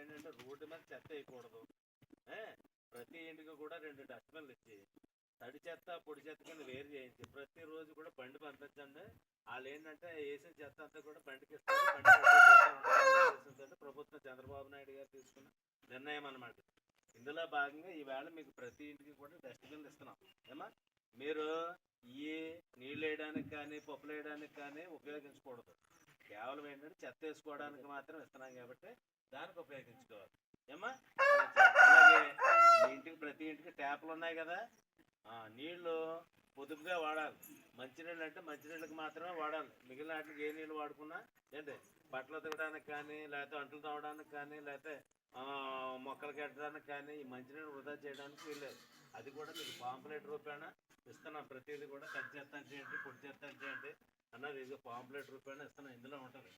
ఏంటంటే రోడ్డు మీద చెత్త వేయకూడదు. ప్రతి ఇంటికి కూడా రెండు డస్ట్బిన్లు ఇచ్చి తడి చెత్త పొడి చెత్త కింద వేరు చేయించి. ప్రతిరోజు కూడా బండి పంపించండి. వాళ్ళు ఏంటంటే వేసిన చెత్త అంతా కూడా బండికి ఇస్తారు. బండి ప్రభుత్వం చంద్రబాబు నాయుడు గారు తీసుకున్న నిర్ణయం అనమాట ఇందులో భాగంగా ఈవేళ మీకు ప్రతి ఇంటికి కూడా డస్ట్బిన్లు ఇస్తున్నాం. ఏమా మీరు ఈ నీళ్ళు వేయడానికి కానీ పప్పులు వేయడానికి కానీ ఉపయోగించకూడదు. కేవలం ఏంటంటే చెత్త వేసుకోవడానికి మాత్రం ఇస్తున్నాం కాబట్టి దానికి ఉపయోగించుకోవాలి. ఏమా అలాగే ఇంటికి ప్రతి ఇంటికి ట్యాప్లు ఉన్నాయి కదా. నీళ్ళు పొదుపుగా వాడాలి. మంచినీళ్ళు అంటే మంచినీళ్ళకి మాత్రమే వాడాలి. మిగిలిన వాటికి ఏ నీళ్ళు వాడుకున్నా ఏంటి? బట్టలు తినడానికి కానీ లేకపోతే అంట్లు తవ్వడానికి కానీ లేకపోతే మొక్కలు కట్టడానికి కానీ ఈ మంచినీళ్ళు వృధా చేయడానికి వీల్లేదు. అది కూడా మీకు పాంప్లెట్ రూపేణ ఇస్తున్నాం. ప్రతిదీ కూడా పొడి చేస్తాను చేయండి. అన్నది ఇది పాంప్లెట్ రూపాయలు ఇస్తాను ఇందులో ఉంటుంది